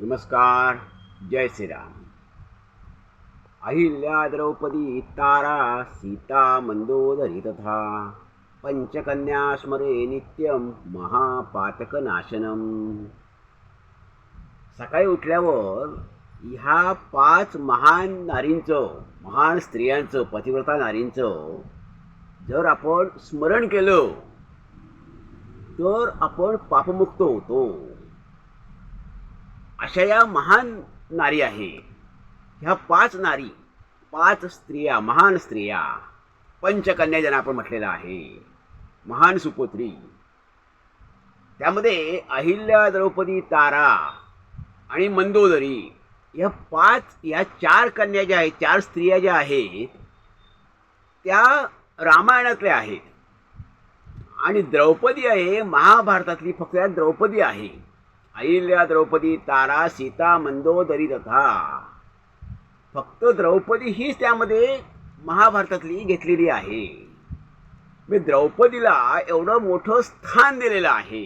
नमस्कार जय श्रीराम. अहिल्या द्रौपदी तारा सीता मंदोदरी तथा पंचकन्या स्मरे नित्यम महापातकनाशनम. सकाळी उठल्यावर ह्या पाच महान नारींचं महान स्त्रियांचं पतिव्रता नारींचं जर आपण स्मरण केलं तर आपण पापमुक्त होतो. अशा या महान नारी आहे. ह्या पाच नारी पाच स्त्रिया महान स्त्रिया पंचकन्या ज्यांना आपण म्हटलेलं आहे. महान सुपुत्री. त्यामध्ये अहिल्या द्रौपदी तारा आणि मंदोदरी या पाच या चार कन्या ज्या आहेत चार स्त्रिया ज्या आहेत त्या रामायणातल्या आहेत. आणि द्रौपदी आहे महाभारतातली फक्त या द्रौपदी आहे. अहिल्या द्रौपदी तारा सीता मंदोदरी तथा फक्त द्रौपदी हीच त्यामध्ये महाभारतातली घेतलेली आहे. मी द्रौपदीला एवढं मोठं स्थान दिलेलं आहे.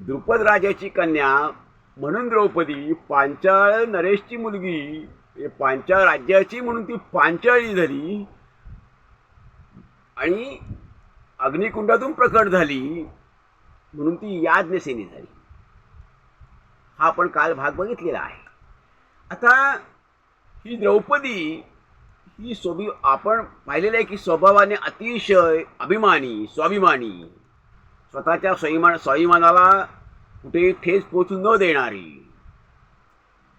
द्रुपद राजाची कन्या म्हणून द्रौपदी पांचाळ नरेशची मुलगी पांचाळ राज्याची म्हणून ती पांचाळी झाली. आणि अग्निकुंडातून प्रकट झाली म्हणून ती याज्ञसेनी झाली. हा आपण काल भाग बघितलेला आहे. आता ही द्रौपदी ही सोबी आपण पाहिलेलं आहे की स्वभावाने अतिशय अभिमानी स्वाभिमानी. स्वतःच्या स्वाभिमान स्वाभिमानाला कुठे ठेस पोचू न देणारी.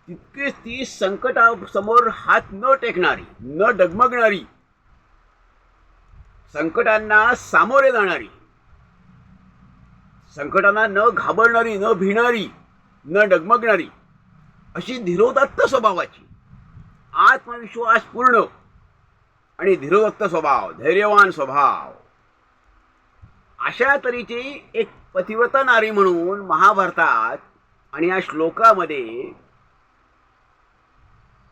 तितकीच ती संकटासमोर हात न टेकणारी न डगमगणारी. संकटांना सामोरे जाणारी. संकटांना न घाबरणारी न भिणारी. न डगमगणारी अशी धीरोदत्त स्वभावाची. आत्मविश्वास पूर्ण आणि धीरोदत्त स्वभाव धैर्यवान स्वभाव. अशा तऱ्हेची एक पतिव्रता नारी म्हणून महाभारतात आणि या श्लोकामध्ये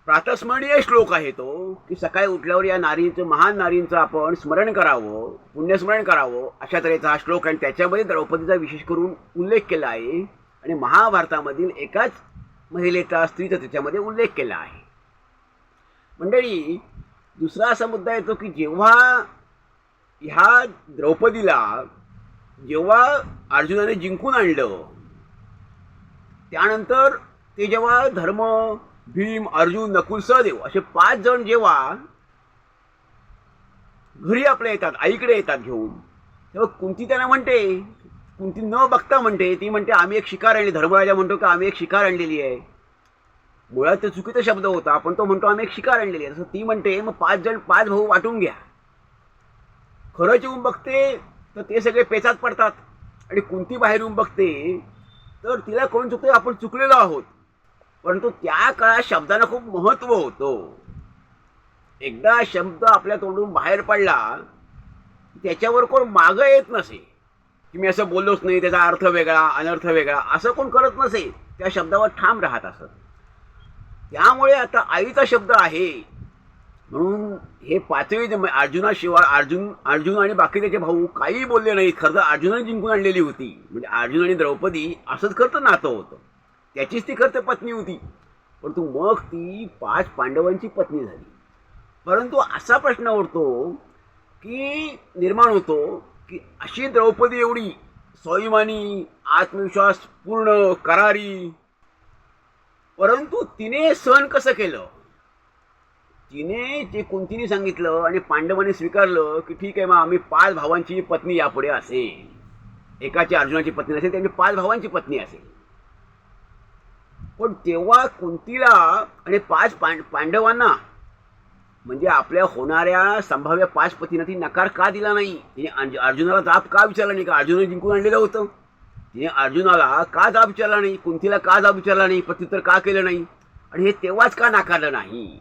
प्रातस्मरणीय श्लोक आहे तो की सकाळी उठल्यावर या नारीचं महान नारींचं आपण स्मरण करावं पुण्यस्मरण करावं अशा तऱ्हेचा हा श्लोक आणि त्याच्यामध्ये द्रौपदीचा विशेष करून उल्लेख केला आहे. आणि महाभारतामधील एकाच महिलेचा स्त्रीचा त्याच्यामध्ये उल्लेख केला आहे. मंडळी दुसरा असा मुद्दा येतो की जेव्हा ह्या द्रौपदीला जेव्हा अर्जुनाने जिंकून आणलं त्यानंतर ते जेव्हा धर्म भीम अर्जुन नकुल सहदेव असे पाच जण जेव्हा घरी आपल्या येतात आईकडे येतात घेऊन तेव्हा कुंती त्यांना म्हणते ती न बघता म्हणते ती म्हणते आम्ही एक शिकार आणली धर्मराजा म्हणतो की आम्ही एक शिकार आणलेली आहे. मुळात ते चुकीचा शब्द होता आपण तो म्हणतो आम्ही एक शिकार आणलेली आहे. तसं ती म्हणते मग पाच जण पाच भाऊ वाटून घ्या. खरंच येऊन बघते तर ते सगळे पेचात पडतात. आणि कुंती बाहेर येऊन बघते तर तिला कोण चुकते आपण चुकलेलो आहोत. परंतु त्या काळात शब्दाला खूप महत्त्व होतं. एकदा शब्द आपल्या तोंडून बाहेर पडला त्याच्यावर कोण मागं येत नसे. की मी असं बोललोच नाही त्याचा अर्थ वेगळा अनर्थ वेगळा असं कोण करत नसे त्या शब्दावर ठाम राहत असत. त्यामुळे आता आईचा शब्द आहे. म्हणून हे पाचवी जम अर्जुनाशिवाय अर्जुन अर्जुन आणि बाकी त्याचे भाऊ काही बोलले नाहीत. खरं तर अर्जुनाने जिंकून आणलेली होती. म्हणजे अर्जुन आणि द्रौपदी असंच खरं नातं होतं. त्याचीच ती खरं तर पत्नी होती. परंतु मग ती पाच पांडवांची पत्नी झाली. परंतु असा प्रश्न उरतो की निर्माण होतो की अशी द्रौपदी एवढी स्वाभिमानी आत्मविश्वास पूर्ण करारी. परंतु तिने सहन कसं केलं? तिने जे कुंतीने सांगितलं आणि पांडवांनी स्वीकारलं की ठीक आहे मग आम्ही पाच भावांची पत्नी यापुढे असेल. एकाची अर्जुनाची पत्नी असेल त्यांची पाच भावांची पत्नी असेल. पण तेव्हा कुंतीला आणि पाच पांड पांडवांना म्हणजे आपल्या होणाऱ्या संभाव्य पाच पतींना ती नकार का दिला नाही? तिने अर्जुनाला जाब का विचारला नाही? का अर्जुन जिंकून आणलेलं होतं? तिने अर्जुनाला का जाब विचारला नाही? कुंतीला का जाब विचारला नाही? प्रत्युत्तर का केलं नाही? आणि हे तेव्हाच का नाकारलं नाही?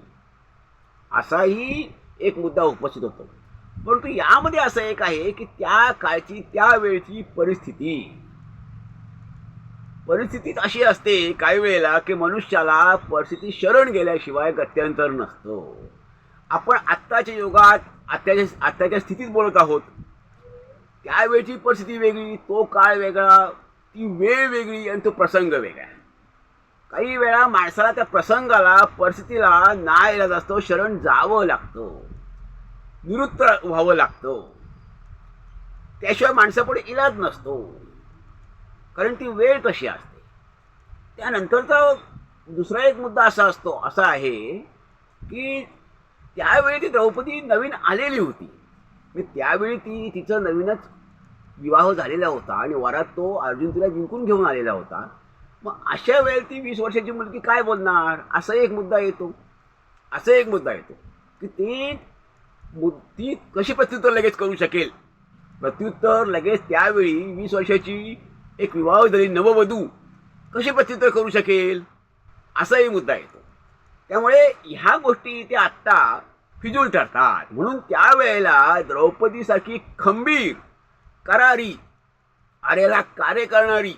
असाही एक मुद्दा उपस्थित होतो. परंतु यामध्ये असं एक आहे की त्या काळची त्या वेळची परिस्थिती परिस्थितीच अशी असते काही वेळेला की मनुष्याला परिस्थिती शरण गेल्याशिवाय गत्यंतर नसतो. आपण आत्ताच्या युगात आत्ताच्या आत्ताच्या स्थितीत बोलत आहोत. त्यावेळची परिस्थिती वेगळी तो काळ वेगळा ती वेळ वेगळी आणि तो प्रसंग वेगळा. काही वेळा माणसाला त्या प्रसंगाला परिस्थितीला ना इलाज असतो शरण जावं लागतं. निरुत्तर व्हावं लागतं. त्याशिवाय माणसापुढे इलाज नसतो. कारण ती वेळ तशी असते? त्यानंतरचा दुसरा एक मुद्दा असा असतो असा आहे की त्यावेळी ती द्रौपदी नवीन आलेली होती. मी त्यावेळी ती तिचं नवीनच विवाह झालेला होता आणि वरात तो अर्जुन तिला जिंकून घेऊन आलेला होता. मग अशा वेळेला ती वीस वर्षाची मुलगी काय बोलणार? असा एक मुद्दा येतो. असा एक मुद्दा येतो की ती ती कशी प्रत्युत्तर लगेच करू शकेल? प्रत्युत्तर लगेच त्यावेळी वीस वर्षाची एक विवाह झाली नववधू कशी प्रत्युत्तर करू शकेल? असाही मुद्दा येतो. त्यामुळे ह्या गोष्टी इथे आत्ता फिजूल ठरतात. म्हणून त्यावेळेला द्रौपदीसारखी खंबीर करारी आर्याला कार्य करणारी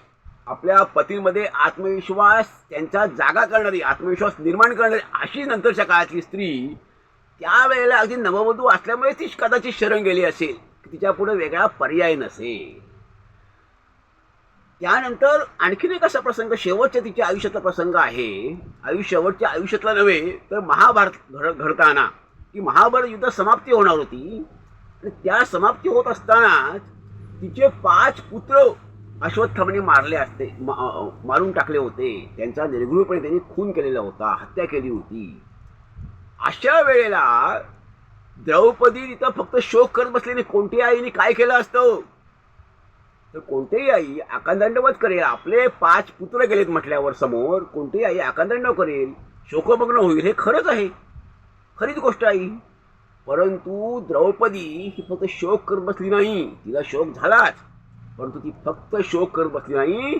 आपल्या पतीमध्ये आत्मविश्वास त्यांचा जागा करणारी आत्मविश्वास निर्माण करणारी अशी नंतरच्या काळातली स्त्री त्यावेळेला अगदी नववधू असल्यामुळे ती कदाचित शरण गेली असेल तिच्या पुढे वेगळा पर्याय नसेल. त्यानंतर आणखीन एक असा प्रसंग शेवटच्या तिच्या आयुष्यातला प्रसंग आहे. आयुष्य शेवटच्या आयुष्यातला नव्हे तर महाभारत घड घडताना. की महाभारत युद्ध समाप्ती होणार होती. आणि त्या समाप्ती होत असतानाच तिचे पाच पुत्र अश्वत्थामाने मारले असते मा- मारून टाकले होते. त्यांचा निर्गृहपणे त्यांनी खून केलेला होता हत्या केली होती. अशा वेळेला द्रौपदी तिथं फक्त शोक करत बसलेली कोणत्याही आईने काय केलं असतं? तर कोणतीही आई आकांदांडवच करेल. आपले पाच पुत्र गेलेत म्हटल्यावर समोर कोणतीही आई आकांदांडव करेल. शोकमग्न होईल हे खरंच आहे. खरीच गोष्ट आहे. परंतु द्रौपदी ही फक्त शोक करत बसली नाही. तिला शोक झालाच. परंतु ती फक्त शोक करत बसली नाही.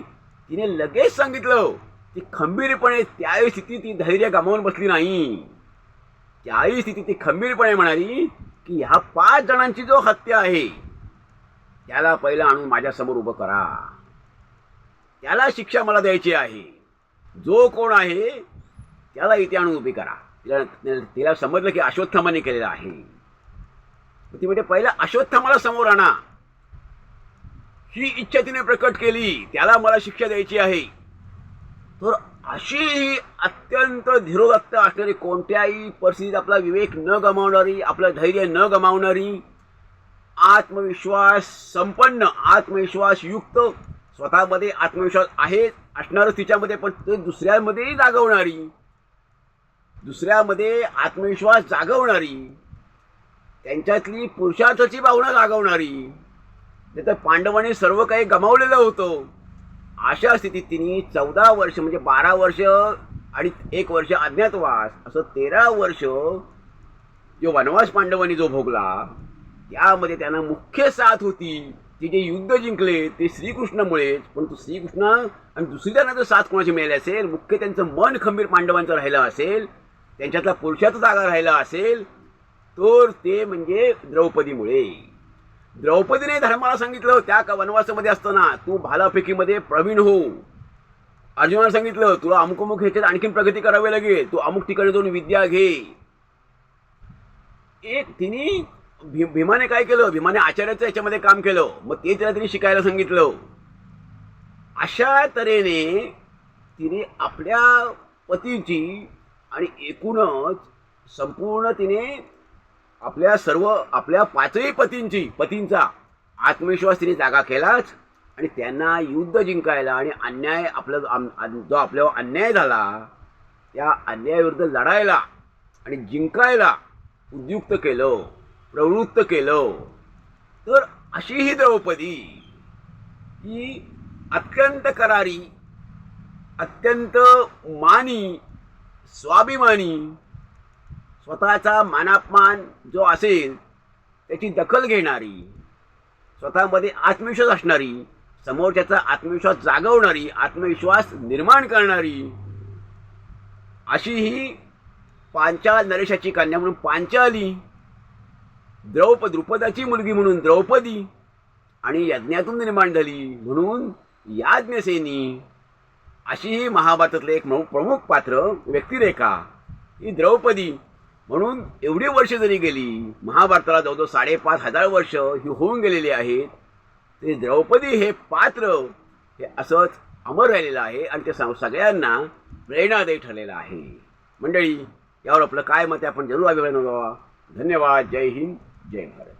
तिने लगेच सांगितलं ती खंबीरपणे त्याही स्थितीत ती धैर्य गमावून बसली नाही. त्याही स्थितीत ती खंबीरपणे म्हणाली की ह्या पाच जणांची जो हत्या आहे त्याला पहिलं आणून माझ्यासमोर उभं करा. त्याला शिक्षा मला द्यायची आहे. जो कोण आहे त्याला इथे आणून उभी करा. तिला तिला समजलं की अश्वत्थामाने केलेलं आहे. ती म्हणजे पहिला अश्वत्थामाला समोर आणा. ही इच्छा तिने प्रकट केली. त्याला मला शिक्षा द्यायची आहे. तर अशी ही अत्यंत धीरोदत्त असणारी कोणत्याही परिस्थितीत आपला विवेक न गमावणारी आपलं धैर्य न गमावणारी आत्मविश्वास संपन्न आत्मविश्वास युक्त स्वतःमध्ये आत्मविश्वास आहे असणारच तिच्यामध्ये पण ते दुसऱ्यामध्येही जागवणारी. दुसऱ्यामध्ये आत्मविश्वास जागवणारी. त्यांच्यातली पुरुषार्थाची भावना जागवणारी. नाही तर पांडवांनी सर्व काही गमावलेलं होतं. अशा स्थितीत तिने चौदा वर्ष म्हणजे बारा वर्ष आणि एक वर्ष अज्ञातवास असं तेरा वर्ष जो वनवास पांडवांनी जो भोगला त्यामध्ये त्यांना मुख्य साथ होती. ते जे युद्ध जिंकले ते श्रीकृष्णामुळेच परंतु श्रीकृष्ण आणि दुसरी त्यांना जर साथ कोणाची मिळाली असेल? मुख्य त्यांचं मन खंबीर पांडवांचं राहिलं असेल. त्यांच्यातला पुरुषाचा जागा राहिला असेल. तर ते म्हणजे द्रौपदीमुळे. द्रौपदीने धर्माला सांगितलं त्या का वनवासामध्ये असताना तू भालाफेकीमध्ये प्रवीण हो. अर्जुनाला सांगितलं तुला अमुक अमुक ह्याच्यात आणखीन प्रगती करावी लागेल. तू अमुक ठिकाणी जाऊन विद्या घे. एक तिने भी भीमाने काय केलं? भीमाने आचार्याचं याच्यामध्ये काम केलं. मग ते तिला तिने शिकायला सांगितलं. अशा तऱ्हेने तिने आपल्या पतीची आणि एकूणच संपूर्ण तिने आपल्या सर्व आपल्या पाचही पतींची पतींचा आत्मविश्वास तिने जागा केलाच आणि त्यांना युद्ध जिंकायला आणि अन्याय आपला जो जो आपल्यावर अन्याय झाला त्या अन्यायाविरुद्ध लढायला आणि जिंकायला उद्युक्त केलं. प्रवृत्त केलं. तर अशी ही द्रौपदी ही अत्यंत करारी अत्यंत मानी स्वाभिमानी स्वतःचा मानापमान जो असेल त्याची दखल घेणारी स्वतःमध्ये आत्मविश्वास असणारी समोरच्याचा आत्मविश्वास जागवणारी आत्मविश्वास निर्माण करणारी अशी ही पांचाल नरेशाची कन्या म्हणून पांचाली द्रौप द्रुपदाची मुलगी म्हणून द्रौपदी आणि यज्ञातून निर्माण झाली. म्हणून याज्ञसेनी अशी ही महाभारतातले एक प्रमुख पात्र व्यक्तिरेखा ही द्रौपदी. म्हणून एवढी वर्ष जरी गेली महाभारताला जवळजवळ साडेपाच हजार वर्ष ही होऊन गेलेली आहेत तरी द्रौपदी हे पात्र हे असंच अमर राहिलेलं आहे आणि ते सगळ्यांना प्रेरणादायी ठरलेलं आहे. मंडळी यावर आपलं काय मत आहे? आपण जरूर अभिप्राय नोंदवा. धन्यवाद. जय हिंद. जय भारत